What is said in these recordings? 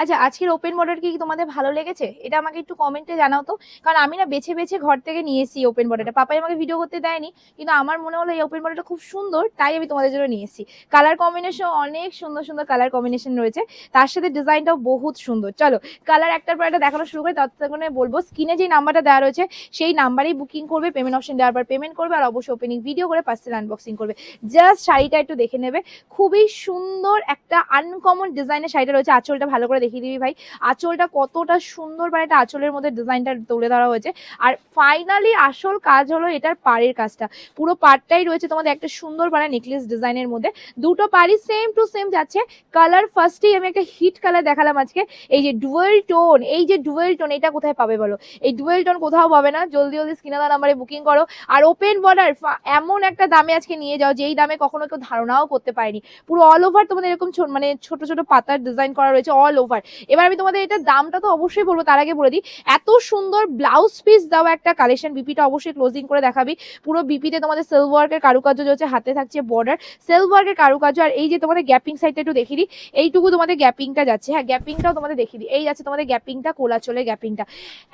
আচ্ছা আজকের open border কি তোমাদের ভালো লেগেছে? এটা আমাকে একটু কমেন্টে জানাও তো। কারণ আমি না বেছে বেছে ঘর থেকে নিয়ে এসেছি ওপেন বর্ডারটা পাপাই আমাকে ভিডিও করতে দেয়নি, কিন্তু আমার মনে হলো এই ওপেন বর্ডারটা খুব সুন্দর, তাই আমি তোমাদের জন্য নিয়ে এসেছি। কালার কম্বিনেশন অনেক সুন্দর সুন্দর কালার কম্বিনেশন রয়েছে। তার সাথে ডিজাইনটাও বহুত সুন্দর। চলো কালার একটার পর একটা দেখানো শুরু করি, ততক্ষণে বলব স্ক্রিনে যে নাম্বারটা দেওয়া রয়েছে, সেই নাম্বারেই বুকিং করবে পেমেন্ট অপশন দেওয়ার পর পেমেন্ট করবে, আর অবশ্যই ওপেনিং ভিডিও করে পার্সেল আনবক্সিং করবে। জাস্ট শাড়িটা একটু দেখে নেবে। খুবই সুন্দর একটা আনকমন ডিজাইনের শাড়িটা রয়েছে, আঁচলটা ভালো করে দেখিয়ে দিবি ভাই। আঁচলটা কতটা সুন্দর মানে একটা আঁচলের মধ্যে ডিজাইনটা তুলে ধরা হয়েছে। আর ফাইনালি আসল কাজ হলো এটার পাড়ের কাজটা। পুরো পাড়টাই রয়েছে তোমাদের একটা সুন্দর পাড়া নেকলেস ডিজাইনের মধ্যে। দুটো পাড়ি সেম টু সেম যাচ্ছে। কালার ফার্স্টেই আমি একটা হিট কালার দেখালাম আজকে। এই যে ডুয়েল টোন এই যে ডুয়েল টোন এটা কোথায় পাবে বলো? এই ডুয়েল টোন কোথাও পাবে না। জলদি জলদি স্ক্রিনাদা নাম্বারে বুকিং করো। আর ওপেন বর্ডার এমন একটা দামে আজকে নিয়ে যাও, যেই দামে কখনো কেউ ধারণাও করতে পারেনি। পুরো অল ওভার তোমাদের এরকম মানে ছোট ছোট পাতার ডিজাইন করা রয়েছে অল ওভার এবার আমি তোমাদের এটা দামটা তো অবশ্যই বলব, তার আগে বলে দিই। এত সুন্দর ব্লাউজ পিস দেওয়া একটা কালেকশন বিপিটা অবশ্যই ক্লোজিং করে দেখাবি। পুরো বিপিতে তোমাদের সেলফ ওয়ার্কের কারুকার্য যে হচ্ছে হাতে থাকছে বর্ডার সেলফ ওয়ার্কের কারুকার্য, আর এই যে তোমাদের গ্যাপিং সাইডটা একটু দেখিয়ে দিই, এইটুকু তোমাদের গ্যাপিংটা যাচ্ছে। হ্যাঁ গ্যাপিংটাও তোমাদের দেখিয়ে দিই। এই যাচ্ছে তোমাদের গ্যাপিংটা কোলা চলে গ্যাপিংটা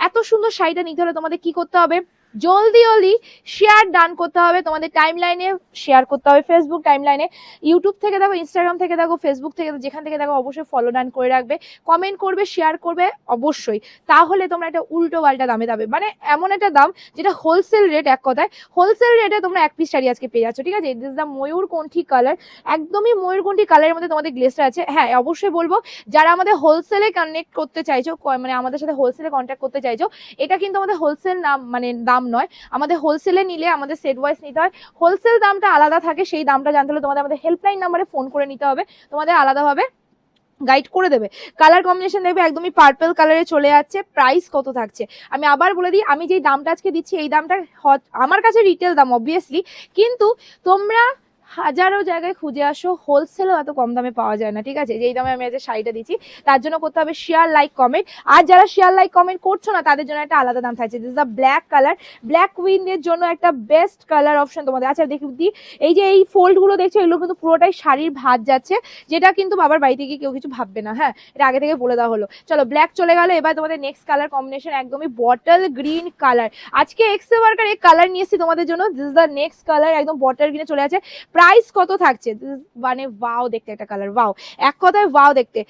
এত সুন্দর শাড়িটা নিতে হলে তোমাদের কি করতে হবে? জলদি জলদি শেয়ার ডান করতে হবে। তোমাদের টাইম লাইনে শেয়ার করতে হবে। ফেসবুক টাইম লাইনে ইউটিউব থেকে দেখো ইনস্টাগ্রাম থেকে দেখো ফেসবুক থেকে যেখান থেকে দেখো, অবশ্যই ফলো ডান করে রাখবে। কমেন্ট করবে শেয়ার করবে, অবশ্যই। তাহলে তোমরা একটা উল্টো পাল্টা দামে দাবে। মানে এমন একটা দাম যেটা হোলসেল রেট এক কথায়। হোলসেল রেটে তোমরা এক পিস শাড়ি আজকে পেয়ে যাচ্ছ, ঠিক আছে? দিস দ্য ময়ূরকণ্ঠী কালার একদমই ময়ূরকণ্ঠী কালারের মধ্যে তোমাদের গ্লেসটা আছে। হ্যাঁ অবশ্যই বলব, যারা আমাদের হোলসেলে কানেক্ট করতে চাইছো মানে আমাদের সাথে হোলসেলে কন্ট্যাক্ট করতে চাইছো, এটা কিন্তু আমাদের হোলসেল নাম মানে দাম নয়। আমাদের হোলসেলে নিলে আমাদের সেট ওয়াইজ নিতে হয়। হোলসেল দামটা আলাদা থাকে, সেই দামটা জানতে হলে তোমাদের আমাদের হেল্পলাইন নাম্বারে ফোন করে নিতে হবে। তোমাদের আলাদাভাবে গাইড করে দেবে। কালার কম্বিনেশন দেখবে একদমই পার্পেল কালারে চলে যাচ্ছে। প্রাইস কত থাকছে? আমি আবার বলে দিই, আমি যেই দামটা আজকে দিচ্ছি, এই দামটা আমার কাছে রিটেল দাম অবভিয়াসলি কিন্তু তোমরা হাজারো জায়গায় খুঁজে আসো হোলসেলও এত কম দামে পাওয়া যায় না, ঠিক আছে? যেই দামে আমি আজকে শাড়িটা দিচ্ছি, তার জন্য করতে হবে শেয়ার লাইক কমেন্ট আর যারা শেয়ার লাইক কমেন্ট করছ না, তাদের জন্য একটা আলাদা দাম থাকছে। This the black colour black উইন্ডের জন্য একটা বেস্ট কালার অপশন তোমাদের। আচ্ছা দেখি এই যে এই ফোল্ডগুলো দেখছ, এগুলো কিন্তু পুরোটাই শাড়ির ভাত যাচ্ছে, যেটা কিন্তু বাবার বাড়িতে গিয়ে কেউ কিছু ভাববে না হ্যাঁ? এটা আগে থেকে বলে দেওয়া হলো। চলো ব্ল্যাক চলে গেল, এবার তোমাদের নেক্সট কালার কম্বিনেশন একদমই বটল গ্রিন কালার আজকে এক্সে ওয়ার্কার এই কালার নিয়ে এসেছি তোমাদের জন্য। দিস দ্য নেক্সট কালার একদম বটল গ্রিনে চলে আছে। প্রাইস কত থাকছে? মানে ওয়াও দেখতে একটা কালার ওয়াও এক কথায় ওয়াও দেখতে।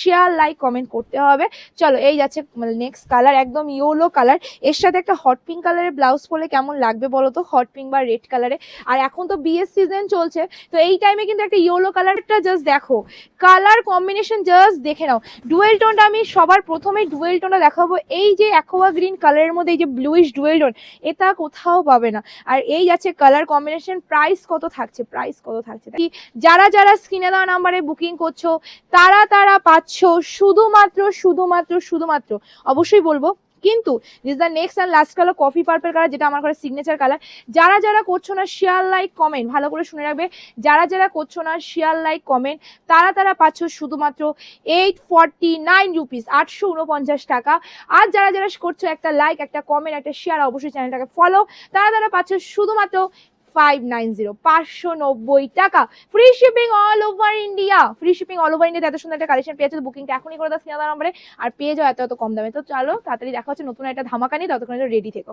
শেয়ার লাইক কমেন্ট করতে হবে। চলো, এই যাচ্ছে মানে নেক্সট কালার একদম ইয়েলো কালারের সাথে একটা হট পিঙ্ক কালারের ব্লাউজ পরলে কেমন লাগবে বলো তো? হট পিঙ্ক বা রেড কালারে আর এখন তো বিয়ের সিজন চলছে, তো এই টাইমে কিন্তু একটা ইয়েলো কালারটা জাস্ট দেখো। কালার কম্বিনেশন জাস্ট দেখে নাও। ডুয়েল টোনটা আমি সবার প্রথমে ডুয়েল টোনটা দেখাবো। এই যে অ্যাকোয়া গ্রিন কালারের মধ্যে, এই যে ব্লুইশ ডুয়েল টোন এটা কোথাও পাবে না। আর এই যাচ্ছে কালার কম্বিনেশন প্রাইস কত থাকছে প্রাইস কত থাকছে? যারা যারা স্ক্রিনে দেওয়া নাম্বারে বুকিং করছ, তারা তারা পাচ্ছ শুধুমাত্র শুধুমাত্র শুধুমাত্র। অবশ্যই বলব, কিন্তু this the next and last colour coffee purple colour যেটা আমার ঘরে সিগনেচার কালার যারা যারা করছ না শেয়ার লাইক কমেন্ট ভালো করে শুনে রাখবে। যারা যারা করছ না শেয়ার লাইক কমেন্ট তারা তারা পাচ্ছ শুধুমাত্র এইট ফর্টি নাইন রুপিস আটশো উনপঞ্চাশ টাকা। আর যারা যারা করছ একটা লাইক একটা কমেন্ট একটা শেয়ার অবশ্যই চ্যানেলটাকে ফলো তারা তারা পাচ্ছ শুধুমাত্র ফাইভ নাইন জিরো পাঁচশো নব্বই টাকা। Free shipping all over India free shipping all over India এত সুন্দর একটা কালেকশন পেয়েছে বুকিংটা এখনই করে দাও সিনেমা নম্বরে আর পেয়ে যাও এত এত কম দামে। তো চলো, তাড়াতাড়ি দেখা হচ্ছে নতুন একটা ধামাকা নিয়ে, ততক্ষণ রেডি থেকো।